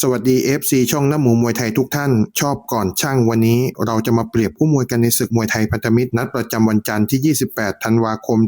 สวัสดี FC ช่องน้ำหมูมวยไทยทุกท่าน ชอบก่อนช่างวันนี้ เราจะมาเปรียบผู้มวยกันในศึกมวยไทยพันธมิตร นัดประจำวันจันทร์ที่ 28 ธันวาคม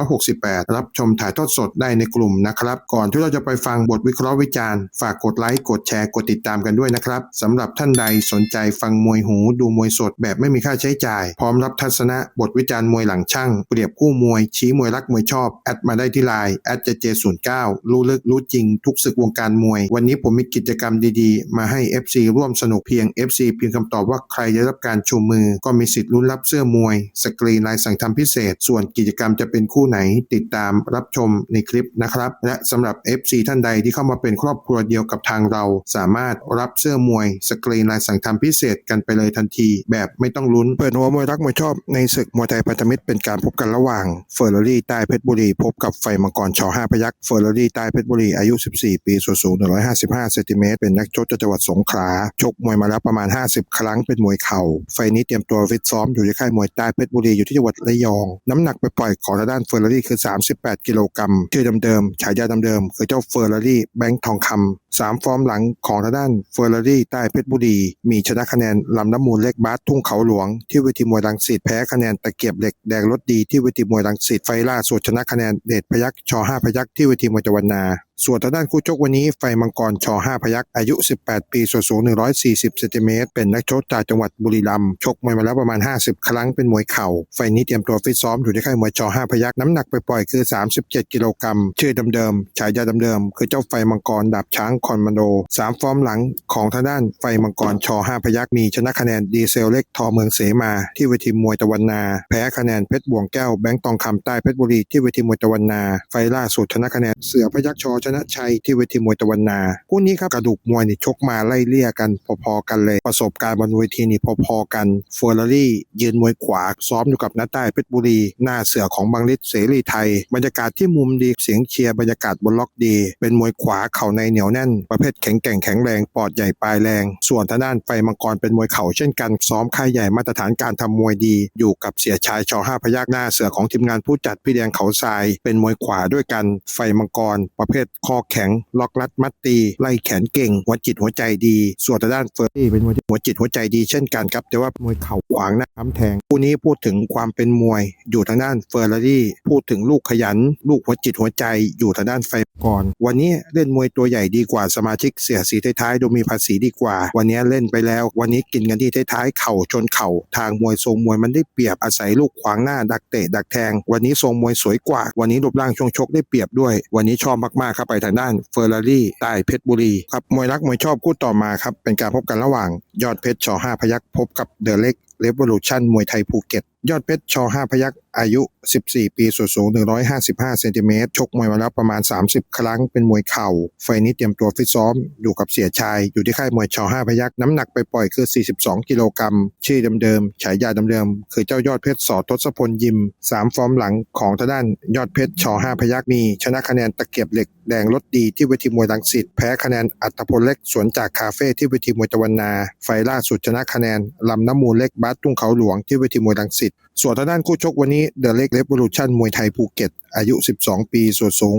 2568 รับชมถ่ายทอดสดได้ในกลุ่มนะครับ ก่อนที่เราจะไปฟังบทวิเคราะห์วิจารณ์ ฝากกดไลค์กดแชร์กดติดตามกันด้วยนะครับสำหรับท่านใดสนใจฟังมวยหูดูมวยสดแบบไม่มีค่าใช้จ่าย พร้อมรับทัศนะบทวิจารณ์มวยหลังช่างเปรียบคู่มวยชี้มวยรักมวยชอบแอดมาได้ที่ไลน์แอดเจเจศูนย์เก้ารู้ลึกรู้จริงทุกศึกวงการมวย วันนี้ผมมีกิจกรรมดีๆ มาให้ FC ร่วมสนุกเพียง FC เพียงคำตอบว่าใครจะรับการชูมือ ก็มีสิทธิ์ลุ้นรับเสื้อมวย สกรีนลายสั่งทำพิเศษ ส่วนกิจกรรมจะเป็นคู่ไหนติดตามรับชมในคลิปนะครับ และสำหรับ FC ท่านใดที่เข้ามาเป็นครอบครัวเดียวกับทางเรา สามารถรับเสื้อมวย สกรีนลายสั่งทำพิเศษกันไปเลยทันที แบบไม่ต้องลุ้นเปิดหัวมวยรักมวยชอบในศึกมวยไทยพันธมิตรเป็นการพบกันระหว่างเฟอร์รารี่ใต้เพชรบุรีพบกับไฟมังกรชอห้าพยักเฟอร์รารี่ใต้เพชรบุรีอายุ 14 ปีส่วนสูง155เซนติเมตร เป็นนักชกจากจังหวัดสงขลาชกมวยมาแล้วประมาณ 50 ครั้งเป็นมวยเข่า ไฟนี้เตรียมตัวฟิตซ้อมอยู่ที่ค่ายมวยใต้เพชรบุรีอยู่ที่จังหวัดระยอง น้ำหนักไปปล่อยของทางด้านเฟอร์รารี่คือ 38 กิโลกรัมชื่อเดิมๆฉายาเดิมๆคือเจ้าเฟอร์รารี่แบงค์ทองคำสามฟอร์มหลังของทางด้านเฟอร์รารี่ใต้เพชรบุรี มีชนะคะแนนลำน้ำมูลเล็กบาสทุ่งเขาหลวง ที่เวทีมวยรังสิตแพ้คะแนนตะเกียบเหล็กแดงรถดีที่เวทีมวยรังสิตไฟล่าสุดชนะคะแนนเดชพยักชอห้าพยักที่เวทีมวยตะวันนา ส่วนทางด้านคู่ชกวันนี้ไฟมังกรชอห้าพยักอายุ 18 ปี ส่วนสูง 140เซนติเมตร เป็นนักชกจากจังหวัดบุรีรัมย์ ชกมวยมาแล้วประมาณ 50 ครั้ง เป็นมวยเข่า ไฟนี้เตรียมตัวฟิตซ้อมอยู่ที่ค่ายมวยชอห้าพยักน้ำหนักไปปล่อยคือ 37 กิโลกรัม ชื่อเดิมๆ ฉายาเดิมๆ คือเจ้าไฟมังกรดาบช้างคอนมันโดสามฟอร์มหลังของทางด้านไฟมังกรชอห้าพยักมีชนะคะแนนดีเซลเล็กทอเมืองเสมา ที่เวทีมวยตะวันนา แพ้คะแนนเพชรบ่วงแก้วแบงค์ตองคำใต้เพชรบุรีที่เวทีมวยตะวันนา ไฟล่าสุดชนะคะแนนเสือพยักชอชนะชัยที่เวทีมวยตะวันนาคู่นี้ครับกระดูกมวยนี่ชกมาไล่เลี่ยกันพอๆกันเลย ประสบการณ์บนเวทีนี่พอๆกันเฟอร์รารี่ยืนมวยขวา ซ้อมอยู่กับน้าใต้เพชรบุรี หน้าเสือของบางลิศเสรีไทย บรรยากาศที่มุมดีเสียงเชียร์บรรยากาศบนล็อกดี เป็นมวยขวาเข่าในเหนียวแน่น ประเภทแข็งแกร่งแข็งแรงปอดใหญ่ปลายแรง ส่วนทางด้านไฟมังกรเป็นมวยเข่าเช่นกัน ซ้อมค่ายใหญ่มาตรฐานการทำมวยดี อยู่กับเสียชายชอห้าพยักหน้าเสือของทีมงานผู้จัดพี่แดงเขาทราย เป็นมวยขวาด้วยกันไฟมังกรประเภทคอแข็ง ล็อกลัดมัดตี ไล่แขนเก่ง หัวจิตหัวใจดี ส่วนทางด้านเฟอร์รี่เป็นมวยที่หัวจิตหัวใจดีเช่นกันครับแต่ว่ามวยเข่าขวางหน้าค้ำแทงคู่นี้พูดถึงความเป็นมวย อยู่ทางด้านเฟอร์รารี่พูดถึงลูกขยัน ลูกหัวจิตหัวใจอยู่ทางด้านไฟก่อน วันนี้เล่นมวยตัวใหญ่ดีกว่าสมาชิกเสียสีท้ายๆโดยมีภาษีดีกว่า วันนี้เล่นไปแล้ว วันนี้กินกันที่ท้ายๆเข่าชนเข่าทางมวยทรงมวยมันได้เปรียบอาศัยลูกขวางหน้าดักเตะดักแทง วันนี้ทรงมวยสวยกว่า วันนี้รูปร่างช่วงชกได้เปรียบด้วย วันนี้ชอบมากๆครับไปทางด้านเฟอร์รารี่ใต้เพชรบุรีครับมวยรักมวยชอบคู่ต่อมาครับเป็นการพบกันระหว่างยอดเพชรชอห้าพยักพบกับเดอะเล็กเรเวอลูชันมวยไทยภูเก็ตยอดเพชรชอห้าพยัก อายุ 14 ปีส่วนสูง 155 เซนติเมตร ชกมวยมาแล้วประมาณ 30 ครั้ง เป็นมวยเข่า ไฟนี้เตรียมตัวฟิตซ้อม อยู่กับเสียชาย อยู่ที่ค่ายมวยชอห้าพยักน้ำหนักไปปล่อยคือ 42 กิโลกรัม ชื่อเดิมๆ ฉายาเดิมๆ คือเจ้ายอดเพชรสอทศพลยิม 3 ฟอร์มหลังของทางด้านยอดเพชรชอห้าพยักมี ชนะคะแนนตะเกียบเหล็กแดงรถดีที่เวทีมวยรังสิต แพ้คะแนนอัตพลเล็กสวนจากคาเฟ่ที่เวทีมวยตะวันนา ไฟล่าสุดชนะคะแนนลำน้ำมูลเล็กบาสตุ้งเขาหลวงที่เวทีมวยรังสิตส่วนทางด้านคู่ชกวันนี้เดอะเล็กเรวอลูชั่นมวยไทยภูเก็ต อายุ 12 ปี ส่วนสูง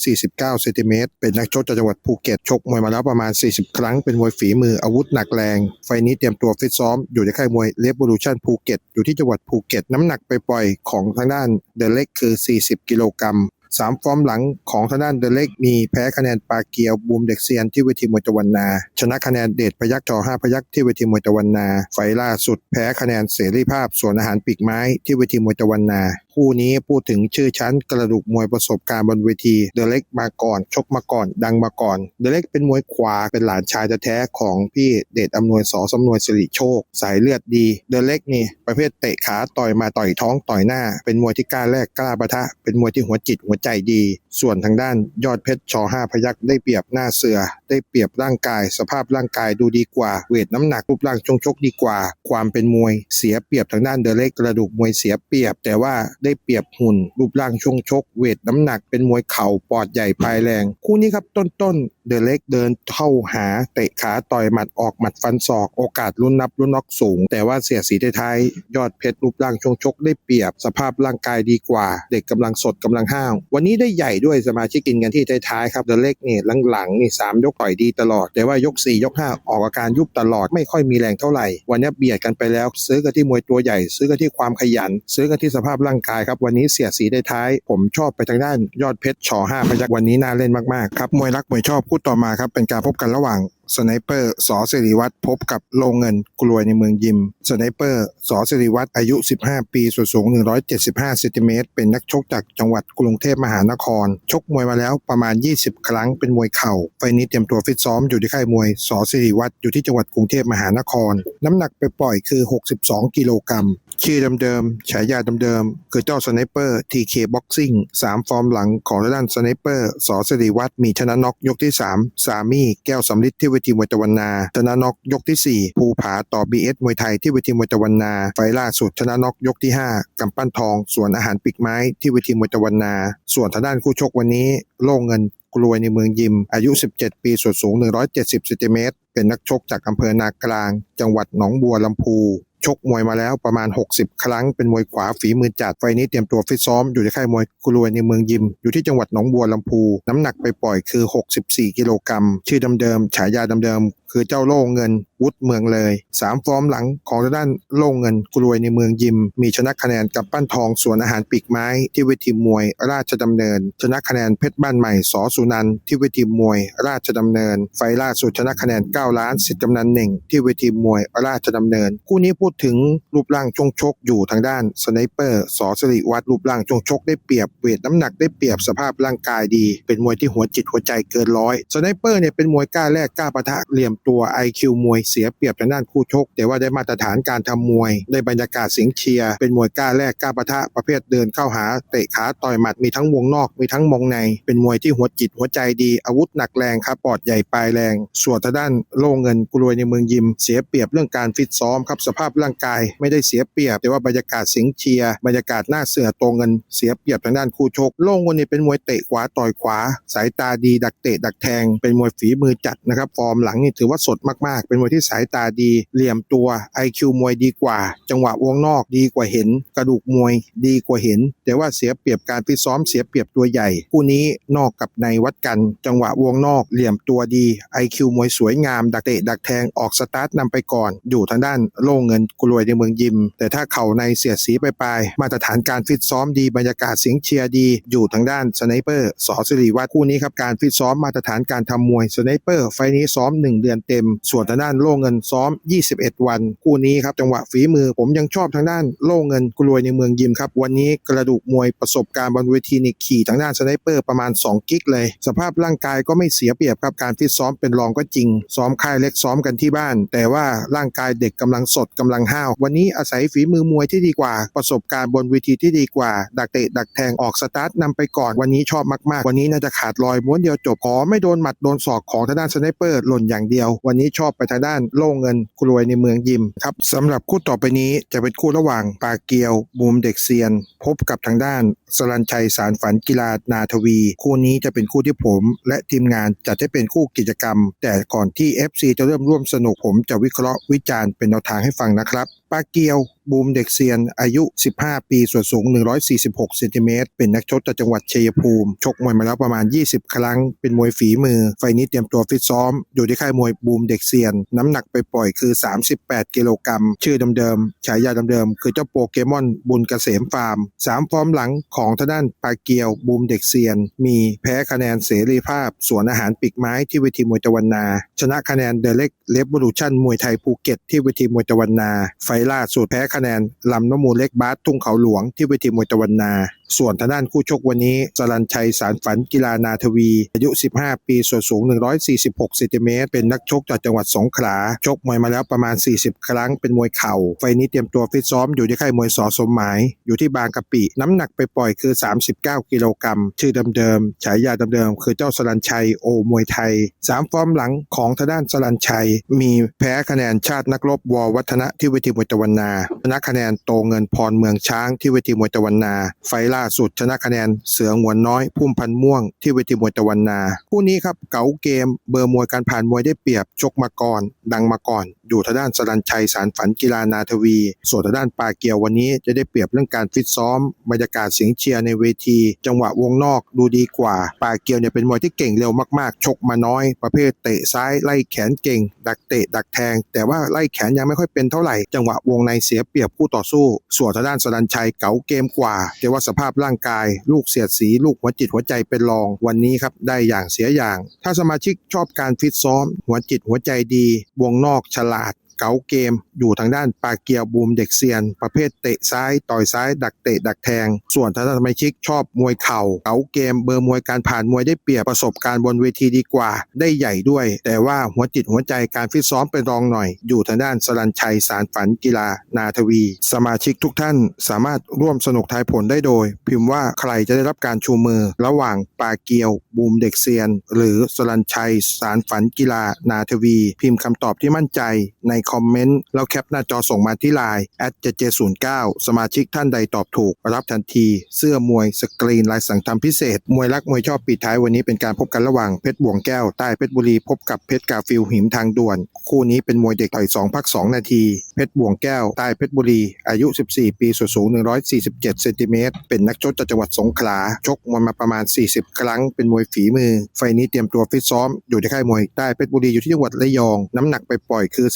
149เซนติเมตรเป็นนักชกจากจังหวัดภูเก็ต ชกมวยมาแล้วประมาณ 40 ครั้ง เป็นมวยฝีมืออาวุธหนักแรง ไฟนี้เตรียมตัวฟิตซ้อม อยู่ในค่ายมวยเรวอลูชั่นภูเก็ต อยู่ที่จังหวัดภูเก็ต น้ำหนักไปปล่อยของทางด้านเดอะเล็กคือ 40 กิโลกรัม สามฟอร์มหลังของทางด้านเดเล็กมีแพ้คะแนนปาเกียวบูมเด็กเซียนที่เวทีมวยตะวันนา ชนะคะแนนเดชพยักจอห้าพยักที่เวทีมวยตะวันนา ไฟล่าสุดแพ้คะแนนเสรีภาพสวนอาหารปีกไม้ที่เวทีมวยตะวันนา คู่นี้พูดถึงชื่อชั้นกระดูกมวยประสบการณ์บนเวทีเดเล็กมาก่อน ชกมาก่อน ดังมาก่อนเดเล็กเป็นมวยขวาเป็นหลานชายแท้ๆของพี่เดชอำนวยสอสำนวยสิริโชค สายเลือดดีเดเล็กนี่ประเภทเตะขาต่อยมาต่อยท้องต่อยหน้า เป็นมวยที่กล้าแลกกล้าปะทะ เป็นมวยที่หัวจิตหัวใจดี ส่วนทางด้านยอดเพชรชอห้าพยักได้เปรียบหน้าเสือ ได้เปรียบร่างกาย สภาพร่างกายดูดีกว่า เวทน้ำหนักรูปร่างชงชกดีกว่า ความเป็นมวยเสียเปรียบทางด้านเดเล็กกระดูกมวยเสียเปรียบ แต่ว่าได้เปรียบหุ่น รูปร่างชงชก เวทน้ำหนักเป็นมวยเข่าปอดใหญ่ปลายแรง คู่นี้ครับต้นๆเดเล็กเดินเข้าหาเตะขาต่อยหมัดออกหมัดฟันศอกโอกาสลุ้นนับลุ้นน็อกสูง แต่ว่าเสียสีท้ายยอดเพชรรูปร่างชงชกได้เปรียบ สภาพร่างกายดีกว่า เด็กกำลังสดกำลังห้าววันนี้ได้ใหญ่ด้วยสมาชิกกินกันที่ท้ายๆครับเดเล็กนี่หลังๆนี่สามยกต่อยดีตลอด แต่ว่ายก 4 ยก 5 ออกอาการยุบตลอดไม่ค่อยมีแรงเท่าไหร่ วันนี้เบียดกันไปแล้ว ซื้อกันที่มวยตัวใหญ่ ซื้อกันที่ความขยัน ซื้อกันที่สภาพร่างกายครับวันนี้เสียสีได้ท้าย ผมชอบไปทางด้านยอดเพชรชอห้าพยักวันนี้น่าเล่นมากๆครับมวยรักมวยชอบคู่ต่อมาครับเป็นการพบกันระหว่าง สไนเปอร์สอสิริวัตรพบกับโลงเงินกลวยในเมืองยิม สไนเปอร์สอสิริวัตรอายุ 15 ปี ส่วนสูง 175เซนติเมตร เป็นนักชกจากจังหวัดกรุงเทพมหานคร ชกมวยมาแล้วประมาณ 20 ครั้งเป็นมวยเข่า ไฟนี้เตรียมตัวฟิตซ้อมอยู่ที่ค่ายมวยสอสิริวัตรอยู่ที่จังหวัดกรุงเทพมหานคร น้ำหนักไปปล่อยคือ 62 กิโลกรัม ชื่อเดิมๆ ฉายาเดิมๆ คือเจ้าสไนเปอร์ TK Boxing สามฟอร์มหลังของทางด้านสไนเปอร์สอสิริวัตรมีชนะน็อกยกที่ 3 สามีแก้วสำลิดที่เวทีมวยตะวันนา ชนะน็อกยกที่ 4 ภูผาต่อ BS มวยไทยที่เวทีมวยตะวันนา ไฟล่าสุดชนะน็อกยกที่ 5กำปั้นทอง ส่วนอาหารปีกไม้ที่เวทีมวยตะวันนา ส่วนทางด้านคู่ชกวันนี้ โล่งเงินกลวยในเมืองยิม อายุ 17 ปีส่วนสูง 170เซนติเมตรเป็นนักชกจากอำเภอนากลาง จังหวัดหนองบัวลำพู ชกมวยมาแล้วประมาณ 60 ครั้งเป็นมวยขวาฝีมือจัดไฟนี้เตรียมตัวฟิตซ้อมอยู่ที่ค่ายมวยกลวยในเมืองยิม อยู่ที่จังหวัดหนองบัวลำพู น้ำหนักไปปล่อยคือ 64 กิโลกรัมชื่อเดิมๆฉายาเดิม คือเจ้าโล่งเงินวุฒเมืองเลยสามฟอร์มหลังของด้านโล่งเงินกลวยในเมืองยิม มีชนะคะแนนกับปั้นทองส่วนอาหารปีกไม้ที่เวทีมวยราชดำเนิน ชนะคะแนนเพชรบ้านใหม่สอสุนันที่เวทีมวยราชดำเนิน ไฟล่าสุดชนะคะแนน 9 ล้านสิทธิ์กำนันหนึ่งที่เวทีมวยราชดำเนิน คู่นี้พูดถึงรูปร่างชงชกอยู่ทางด้านสไนเปอร์สอสิริวัตรรูปร่างชงชกได้เปรียบเวทน้ำหนักได้เปรียบสภาพร่างกายดี เป็นมวยที่หัวจิตหัวใจเกินร้อยสไนเปอร์เนี่ยเป็นมวยกล้าแลกกล้าปะทะเหลี่ยมตัว IQ มวยเสียเปรียบทางด้านคู่ชก แต่ว่าได้มาตรฐานการทำมวย ได้บรรยากาศเสียงเชียร์ เป็นมวยกล้าแลกกล้าปะทะประเภทเดินเข้าหาเตะขาต่อยหมัดมีทั้งวงนอกมีทั้งวงใน เป็นมวยที่หัวจิตหัวใจดีอาวุธหนักแรงครับปอดใหญ่ปลายแรง ส่วนทางด้านโล่เงินกลวยในเมืองยิม เสียเปรียบเรื่องการฟิตซ้อมครับสภาพร่างกาย ไม่ได้เสียเปรียบ แต่ว่าบรรยากาศเสียงเชียร์บรรยากาศหน้าเสือโตเงินเสียเปรียบทางด้านคู่ชก โล่เงินนี่เป็นมวยเตะขวาต่อยขวา สายตาดีดักเตะดักแทง เป็นมวยฝีมือจัดนะครับฟอร์มหลังนี่ถือือว่าสดมากๆ เป็นมวยที่สายตาดี เหลี่ยมตัว IQ มวยดีกว่า จังหวะวงนอกดีกว่าเห็น กระดูกมวยดีกว่าเห็น แต่ว่าเสียเปรียบการฟิตซ้อมเสียเปรียบตัวใหญ่คู่นี้นอกกับในวัดกัน จังหวะวงนอก เหลี่ยมตัวดี IQ มวยสวยงาม ดักเตะดักแทงออกสตาร์ทนำไปก่อน อยู่ทางด้านโล่งเงินกลวยในเมืองยิม แต่ถ้าเข่าในเสียดสีไปปลายมาตรฐานการฟิตซ้อมดีบรรยากาศเสียงเชียร์ดี อยู่ทางด้านสไนเปอร์สอสิริวัตรคู่นี้ครับการฟิตซ้อมมาตรฐานการทำมวยสไนเปอร์ไฟนี้ซ้อม 1 เดือนเต็ม ส่วนทางด้านโล่เงินซ้อม 21 วันคู่นี้ครับจังหวะฝีมือผมยังชอบทางด้านโล่เงินกลวยในเมืองยิมครับวันนี้กระดูกมวยประสบการณ์บนเวทีนี่ขี่ทางด้านสไนเปอร์ประมาณ 2 กิกเลย สภาพร่างกายก็ไม่เสียเปรียบครับการฟิตซ้อมเป็นรองก็จริง ซ้อมค่ายเล็กซ้อมกันที่บ้าน แต่ว่าร่างกายเด็กกำลังสดกำลังห้าว วันนี้อาศัยฝีมือมวยที่ดีกว่า ประสบการณ์บนเวทีที่ดีกว่า ดักเตะดักแทงออกสตาร์ทนำไปก่อนวันนี้ชอบมากๆ วันนี้น่าจะขาดลอยม้วนเดียวจบขอไม่โดนหมัดโดนศอกของทางด้านสไนเปอร์หล่นอย่างเดียววันนี้ชอบไปทางด้านโล่งเงินกรวยในเมืองยิมครับสำหรับคู่ต่อไปนี้จะเป็นคู่ระหว่างปาเกียวบูมเด็กเซียน พบกับทางด้านสลันชัยสารฝันกีฬานาทวี คู่นี้จะเป็นคู่ที่ผม และทีมงานจัดให้เป็นคู่กิจกรรม แต่ก่อนที่ FC จะเริ่มร่วมสนุกผมจะวิเคราะห์วิจารณ์เป็นแนวทางให้ฟังนะครับ ปาเกียว บูมเด็กเซียนอายุ 15 ปี ส่วนสูง 146 เซนติเมตร เป็นนักชกจากจังหวัดชัยภูมิ ชกมวยมาแล้วประมาณ 20 ครั้ง เป็นมวยฝีมือ ไฟนี้เตรียมตัวฟิตซ้อม อยู่ที่ค่ายมวยบูมเด็กเซียน น้ำหนักไปปล่อยคือ 38 กิโลกรัม ชื่อเดิมๆ ฉายาเดิมๆ คือเจ้าโปเกมอนบุญเกษมฟาร์มสามฟอร์มหลังของทางด้านปาเกียวบูมเด็กเซียน มีแพ้คะแนนเสรีภาพ สวนอาหารปีกไม้ที่เวทีมวยตะวันนา ชนะคะแนนเดเล็กเลฟบูลูชั่นมวยไทยภูเก็ตที่เวทีมวยตะวันนา ไฟล่าสุดแพ้คะแนนลำน้ำมูลเล็กบาสทุ่งเขาหลวงที่เวทีมวยตะวันนาส่วนทางด้านคู่ชกวันนี้จรันชัยสารฝันกีฬานาทวี อายุ 15 ปีส่วนสูง 146เซนติเมตรเป็นนักชกจากจังหวัดสงขลา ชกมวยมาแล้วประมาณ 40 ครั้งเป็นมวยเข่า ไฟนี้เตรียมตัวฟิตซ้อมอยู่ที่ค่ายมวยสอสมหมาย อยู่ที่บางกะปิ น้ำหนักไปปล่อยคือ 39 กิโลกรัม ชื่อเดิมๆ ฉายาเดิมๆ คือเจ้าสรันชัยโอมวยไทยสามฟอร์มหลังของทางด้านสรันชัย มีแพ้คะแนนชาตินักรบววัฒนะที่เวทีมวยตะวันนาชนะคะแนนโตเงินพรเมืองช้างที่เวทีมวยตะวันนาไฟล่าสุดชนะคะแนนเสือหวนน้อยพุ่มพันม่วงที่เวทีมวยตะวันนาคู่นี้ครับเก๋าเกมเบอร์มวยการผ่านมวยได้เปรียบชกมาก่อน ดังมาก่อน อยู่ทางด้านสรัญชัยสารฝันกีฬานาทวี ส่วนทางด้านปาเกียววันนี้จะได้เปรียบเรื่องการฟิตซ้อมบรรยากาศเสียงเชียร์ในเวที จังหวะวงนอกดูดีกว่า ปาเกียวเนี่ยเป็นมวยที่เก่งเร็วมากๆ ชกมาน้อย ประเภทเตะซ้ายไล่แขนเก่ง ดักเตะดักแทง แต่ว่าไล่แขนยังไม่ค่อยเป็นเท่าไหร่ จังหวะวงในเสียเปรียบคู่ต่อสู้ ส่วนทางด้านสรัญชัยเก๋าเกมกว่าแต่ว่าสภาพาพร่างกาย ลูกเสียดสีลูกหัวจิตหัวใจเป็นรองวันนี้ครับได้อย่างเสียอย่าง ถ้าสมาชิกชอบการฟิตซ้อม หัวจิตหัวใจดี วงนอกฉลาด เก๋าเกม อยู่ทางด้านปาเกียวบูมเด็กเซียน ประเภทเตะซ้ายต่อยซ้าย ดักเตะดักแทง ส่วนถ้าสมาชิกชอบมวยเข่าเก๋าเกม เบอร์มวยการผ่านมวยได้เปรียบประสบการณ์บนเวทีดีกว่า ได้ใหญ่ด้วย แต่ว่าหัวจิตหัวใจการฟิตซ้อมเป็นรองหน่อย อยู่ทางด้านสรัญชัยสารฝันกีฬา นาทวี สมาชิกทุกท่านสามารถร่วมสนุกทายผลได้โดย พิมพ์ว่าใครจะได้รับการชูมือ ระหว่างปาเกียว บูมเด็กเซียน หรือสรัญชัยสารฝันกีฬานาทวี พิมพ์คำตอบที่มั่นใจในคอมเมนต์ แล้วแคปหน้าจอส่งมาที่ไลน์แอดเจศูนย์เก้าสมาชิกท่านใดตอบถูก รับทันที เสื้อมวยสกรีนลายสั่งทำพิเศษ มวยรักมวยชอบปิดท้ายวันนี้เป็นการพบกันระหว่างเพชรบวงแก้วใต้เพชรบุรีพบกับเพชรกาฟิลหิมทางด่วน คู่นี้เป็นมวยเด็กต่อย2พัก2นาที เพชรบวงแก้วใต้เพชรบุรี อายุ 14 ปีส่วนสูง 147เซนติเมตรเป็นนักชกจากจังหวัดสงขลาชกมวยมาประมาณ 40 ครั้งเป็นมวยฝีมือ ไฟนี้เตรียมตัวฟิตซ้อมอยู่ที่ค่ายมวยใต้เพชรบุรีอยู่ที่จังหวัดระยอง น้ำหนักไปปล่อยคือ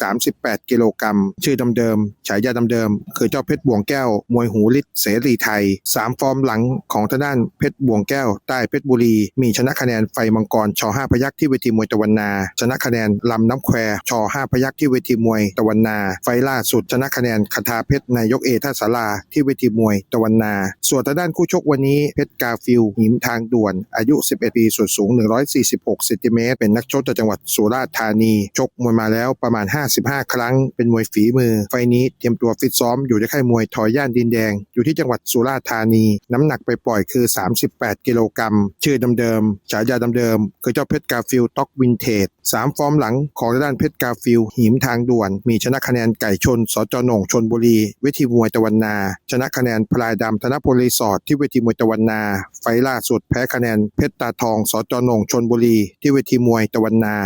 38กิโลกรัม ชื่อเดิมๆฉายาเดิมๆคือเจ้าเพชรบวงแก้ว มวยหูลิศเสรีไทย 3 ฟอร์มหลังของทางด้านเพชรบวงแก้ว ใต้เพชรบุรี มีชนะคะแนนไฟมังกรช5พยักที่เวทีมวยตะวันนา ชนะคะแนนลำน้ำแควช5พยักที่เวทีมวยตะวันนา ไฟล่าสุดชนะคะแนนคาถาเพชรนายกเอท่าสาราที่เวทีมวยตะวันนา ส่วนทางด้านคู่ชกวันนี้เพชรกาฟิลหิมทางด่วน อายุ 11 ปี ส่วนสูง 146เซนติเมตรเป็นนักชกจากจังหวัดสุราษฎร์ธานี ชกมวยมาแล้วประมาณ 55ครั้งเป็นมวยฝีมือ ไฟนี้เตรียมตัวฟิตซ้อมอยู่ที่ค่ายมวยทอย่านดินแดง อยู่ที่จังหวัดสุราษฎร์ธานี น้ำหนักไปปล่อยคือ 38 กิโลกรัม ชื่อเดิมๆฉายาเดิมๆคือเจ้าเพชรกาฟิลต็อกวินเทจสามฟอร์มหลังของด้านเพชรกาฟิลหิมทางด่วน มีชนะคะแนนไก่ชนสจหนงชนบุรี เวทีมวยตะวันนา ชนะคะแนนพลายดำธนพลรีสอร์ทที่เวทีมวยตะวันนา ไฟล่าสุดแพ้คะแนนเพชรตาทองสจหนงชนบุรี ที่เวทีมวยตะวันนา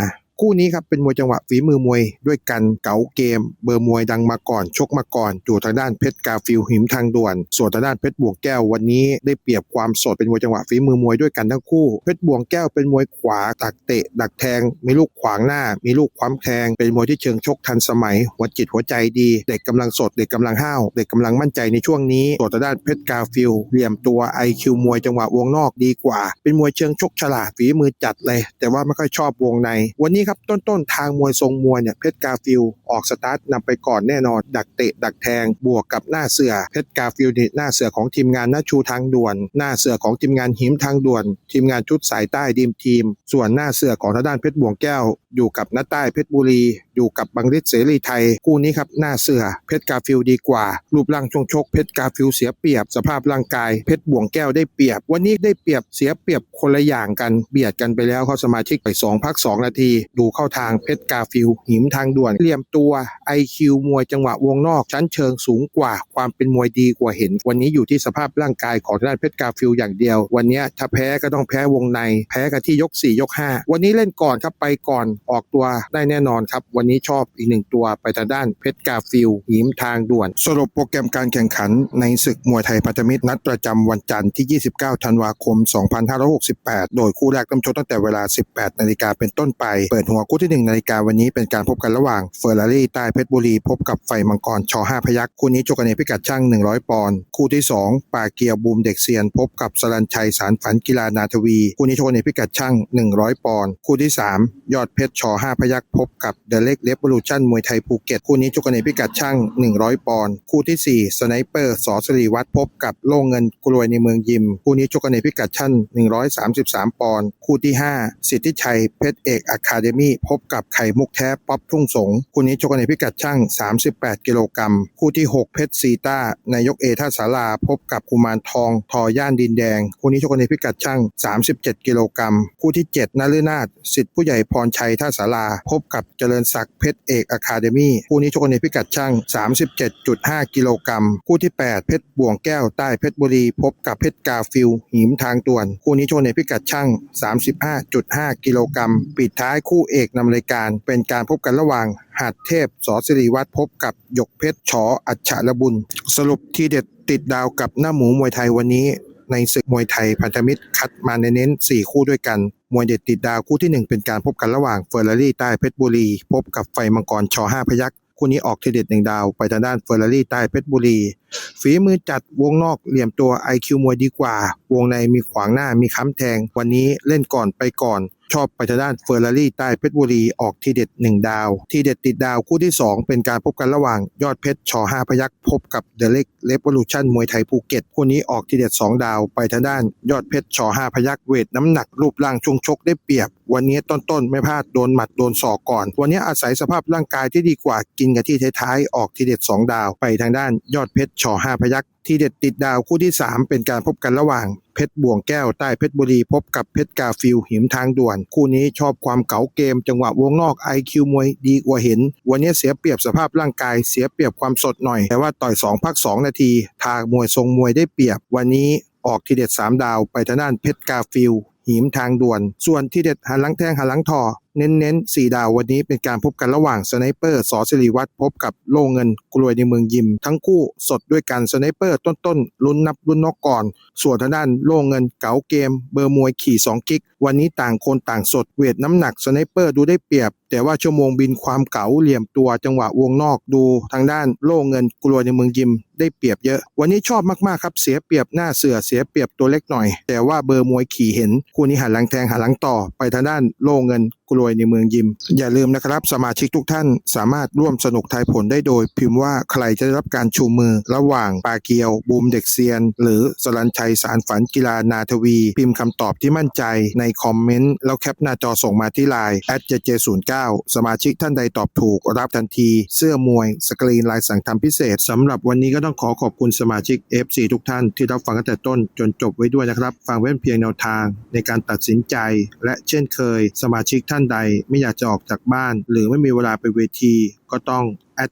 คู่นี้ครับเป็นมวยจังหวะฝีมือมวยด้วยกันเก๋าเกม เบอร์มวยดังมาก่อน ชกมาก่อนอยู่ทางด้านเพชรกาฟิลหิมทางด่วน ส่วนทางด้านเพชรบวงแก้ววันนี้ได้เปรียบความสดเป็นมวยจังหวะฝีมือมวยด้วยกันทั้งคู่เพชรบวงแก้วเป็นมวยขวาตักเตะ ดักแทง มีลูกขวางหน้า มีลูกคว้ำแทง เป็นมวยที่เชิงชกทันสมัย หัวจิตหัวใจดี เด็กกำลังสดเด็กกำลังห้าวเด็กกำลังมั่นใจในช่วงนี้ส่วนทางด้านเพชรกาฟิลเหลี่ยมตัว IQ มวยจังหวะวงนอกดีกว่า เป็นมวยเชิงชกฉลาดฝีมือจัดเลย แต่ว่าไม่ค่อยชอบวงในวันนี้ครับต้นๆ ทางมวยทรงมวยเนี่ยเพชรกาฟิลออกสตาร์ทนำไปก่อนแน่นอน ดักเตะดักแทง บวกกับหน้าเสือเพชรกาฟิลนี่หน้าเสือของทีมงานนาชูทางด่วน หน้าเสือของทีมงานหิมทางด่วน ทีมงานชุดสายใต้ดีมทีม ส่วนหน้าเสือของทางด้านเพชรบวงแก้ว อยู่กับหน้าใต้เพชรบุรี อยู่กับบังฤทธิ์เสรีไทยคู่นี้ครับหน้าเสือเพชรกาฟิลดีกว่า รูปร่างชงชกเพชรกาฟิลเสียเปรียบสภาพร่างกายเพชรบวงแก้วได้เปรียบ วันนี้ได้เปรียบเสียเปรียบคนละอย่างกันเบียดกันไปแล้วเขาสมาชิกไปสองพักสองนาทีดูเข้าทางเพชรกาฟิลหิมทางด่วนเหลี่ยมตัว IQ มวยจังหวะวงนอก ชั้นเชิงสูงกว่า ความเป็นมวยดีกว่าเห็น วันนี้อยู่ที่สภาพร่างกายของทางด้านเพชรกาฟิลอย่างเดียว วันนี้ถ้าแพ้ก็ต้องแพ้วงใน แพ้กันที่ยก 4 ยก 5 วันนี้เล่นก่อนครับไปก่อนออกตัวได้แน่นอนครับ วันนี้ชอบอีกหนึ่งตัวไปทางด้านเพชรกาฟิลหิมทางด่วน สรุปโปรแกรมการแข่งขันในศึกมวยไทยพันธมิตรนัดประจำวันจันทร์ที่ 29 ธันวาคม 2568 โดยคู่แรกเริ่มชกตั้งแต่เวลา 18 นาฬิกาเป็นต้นไปเปิดหัวคู่ที่ 1 นาฬิกาวันนี้เป็นการพบกันระหว่างเฟอร์รารี่ใต้เพชรบุรี พบกับไฟมังกรชอ5พยักคู่นี้ชกกันในพิกัดช่าง 100 ปอนด์คู่ที่ 2 ป่าเกียวบูมเด็กเซียน พบกับสรัญชัยสารฝันกีฬานาทวี คู่นี้ชกกันในพิกัดช่าง 100 ปอนด์คู่ที่ 3 ยอดเพชรชอ5พยักพบกับเดเล็กเลฟบรูชั่นมวยไทยภูเก็ตคู่นี้ชกกันในพิกัดช่าง 100 ปอนด์คู่ที่ 4 สไนเปอร์สอสรีวัฒน์พบกับโล่งเงินกลวยในเมืองยิม คู่นี้ชกกันในพิกัดช่าง133 ปอนด์คู่ที่ 5 สิทธิชัยเพชรเอกอะคาเดมี่พบกับไข่มุกแท้ป๊อปทุ่งสงคู่นี้ชกกันในพิกัดช่าง 38 กิโลกรัม คู่ที่ 6 เพชรซีต้านายกเอท่าสาราพบกับกุมารทองทอย่านดินแดง คู่นี้ชกกันในพิกัดช่าง 37 กิโลกรัม คู่ที่ 7นฤนาถสิทธิผู้ใหญ่พรชัยท่าสาราพบกับเจริญศักดิ์เพชรเอกอะคาเดมี่คู่นี้ชกกันในพิกัดช่าง 37.5 กิโลกรัม คู่ที่ 8 เพชรบ่วงแก้วใต้เพชรบุรี พบกับเพชรกาฟิลหิมทางด่วน คู่นี้ชกในพิกัดช่าง 35.5 กิโลกรัมปิดท้ายคู่เอกนำรายการเป็นการพบกันระหว่างหัดเทพสอสิริวัตรพบกับหยกเพชรชออัจฉรบุญ สรุปที่เด็ดติดดาวกับหน้าหมูมวยไทยวันนี้ ในศึกมวยไทยพันธมิตรคัดมาเน้นๆ4 คู่ด้วยกัน มวยเด็ดติดดาวคู่ที่ 1 เป็นการพบกันระหว่างเฟอร์รารี่ใต้เพชรบุรี พบกับไฟมังกรชอห้าพยักคู่นี้ออกทีเด็ดหนึ่งดาวไปทางด้านเฟอร์รารี่ใต้เพชรบุรี ฝีมือจัดวงนอกเหลี่ยมตัว IQ มวยดีกว่า วงในมีขวางหน้ามีค้ำแทง วันนี้เล่นก่อนไปก่อน ชอบไปทางด้านเฟอร์รารี่ใต้เพชรบุรีออกทีเด็ด 1 ดาว ทีเด็ดติดดาวคู่ที่ 2 เป็นการพบกันระหว่างยอดเพชรชอห้าพยักพบกับเดเล็กเลฟวอลูชั่นมวยไทยภูเก็ตคู่นี้ออกทีเด็ด 2 ดาว ไปทางด้านยอดเพชรชอห้าพยักเวทน้ำหนักรูปร่างช่วงชกได้เปรียบ วันนี้ต้นๆไม่พลาดโดนหมัดโดนศอกก่อน วันนี้อาศัยสภาพร่างกายที่ดีกว่ากินกับที่ท้ายๆออกทีเด็ด 2 ดาว ไปทางด้านยอดเพชรชอห้าพยักทีเด็ดติดดาวคู่ที่ 3 เป็นการพบกันระหว่าง เพชรบ่วงแก้วใต้เพชรบุรีพบกับเพชรกาฟิลหิมทางด่วน คู่นี้ชอบความเก๋าเกม จังหวะวงนอก IQ มวยดีกว่าเห็น วันนี้เสียเปรียบสภาพร่างกายเสียเปรียบความสดหน่อย แต่ว่าต่อย2พัก2นาที ทางมวยทรงมวยได้เปรียบ วันนี้ออกทีเด็ด 3 ดาวไปทางด้านเพชรกาฟิลหิมทางด่วน ส่วนที่เด็ดหันหลังแทงหันหลังทอ เน้นๆ4ดาววันนี้เป็นการพบกันระหว่างสไนเปอร์สอสิริวัตรพบกับโล่เงินกลวยในเมืองยิม ทั้งคู่สดด้วยกันสไนเปอร์ต้นๆลุ้นนับลุ้นนอกก่อน ส่วนทางด้านโล่เงินเก๋าเกม เบอร์มวยขี่ 2 กิก วันนี้ต่างคนต่างสดเวทน้ำหนักสไนเปอร์ดูได้เปรียบ แต่ว่าชั่วโมงบินความเก๋าเหลี่ยมตัวจังหวะวงนอกดูทางด้านโล่เงินกลวยในเมืองยิมได้เปรียบเยอะ วันนี้ชอบมากๆครับเสียเปรียบหน้าเสือเสียเปรียบตัวเล็กหน่อย แต่ว่าเบอร์มวยขี่เห็นคู่นี้หันหลังแทงหันหลังต่อไปทางด้านโล่เงินกลวยในเมืองยิม อย่าลืมนะครับ สมาชิกทุกท่านสามารถร่วมสนุกทายผลได้โดย พิมพ์ว่าใครจะได้รับการชูมือ ระหว่างปาเกียว บูมเด็กเซียน หรือสรัญชัยสารฝันกีฬานาทวี พิมพ์คำตอบที่มั่นใจในคอมเมนต์แล้วแคปหน้าจอส่งมาที่ไลน์ @jj09 สมาชิกท่านใดตอบถูกรับทันที เสื้อมวย สกรีนลายสั่งทำพิเศษสำหรับวันนี้ก็ต้องขอขอบคุณสมาชิก FC ทุกท่านที่รับฟังตั้งแต่ต้นจนจบไว้ด้วยนะครับ ฟังไว้นเพียงแนวทางในการตัดสินใจ และเช่นเคย สมาชิกท่านใดไม่อยากจะออกจากบ้าน หรือไม่มีเวลาไปเวที ก็ต้องแอด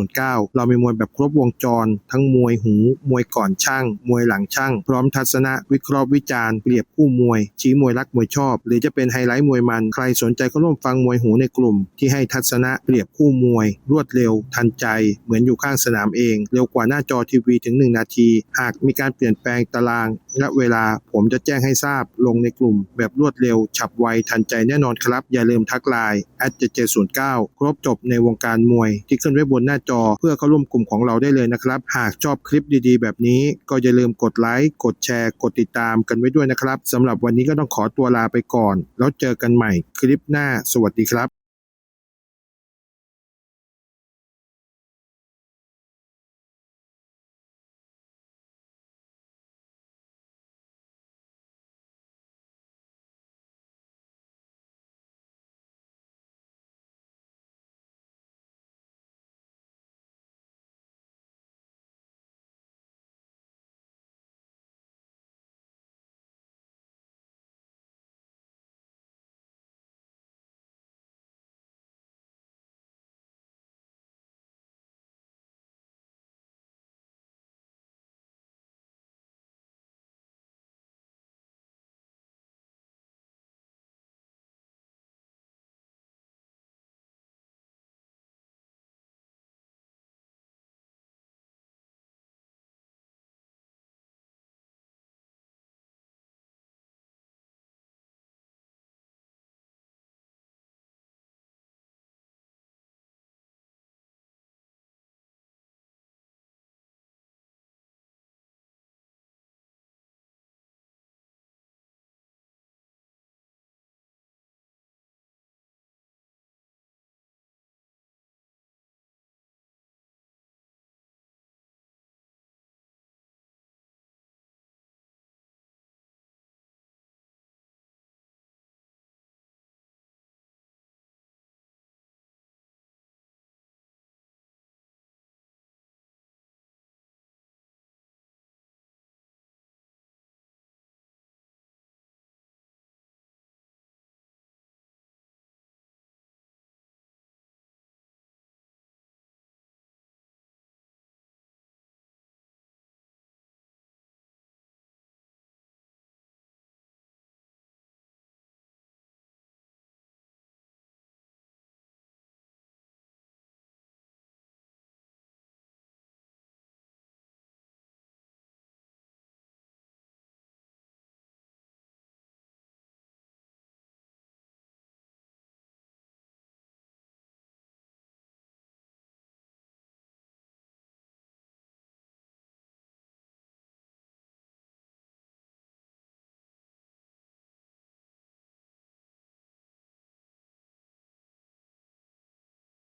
7709เรามีมวยแบบครบวงจร ทั้งมวยหู มวยก่อนช่าง มวยหลังช่าง พร้อมทัศนะวิเคราะห์วิจารณ์เปรียบคู่มวย ชี้มวยรักมวยชอบ หรือจะเป็นไฮไลท์มวยมัน ใครสนใจก็ร่วมฟังมวยหูในกลุ่ม ที่ให้ทัศนะเปรียบคู่มวย รวดเร็ว ทันใจ เหมือนอยู่ข้างสนามเอง เร็วกว่าหน้าจอทีวีถึง 1 นาที หากมีการเปลี่ยนแปลงตาราง และเวลาผมจะแจ้งให้ทราบลงในกลุ่ม แบบรวดเร็ว ฉับไวทันใจแน่นอนครับอย่าลืมทักไลน์แอด7709ครบจบในวงการการมวย ที่ขึ้นไว้บนหน้าจอ เพื่อเข้าร่วมกลุ่มของเราได้เลยนะครับ หากชอบคลิปดีๆ แบบนี้ ก็อย่าลืมกดไลค์กดแชร์ กดติดตามกันไว้ด้วยนะครับสำหรับวันนี้ก็ต้องขอตัวลาไปก่อน แล้วเจอกันใหม่คลิปหน้า สวัสดีครับ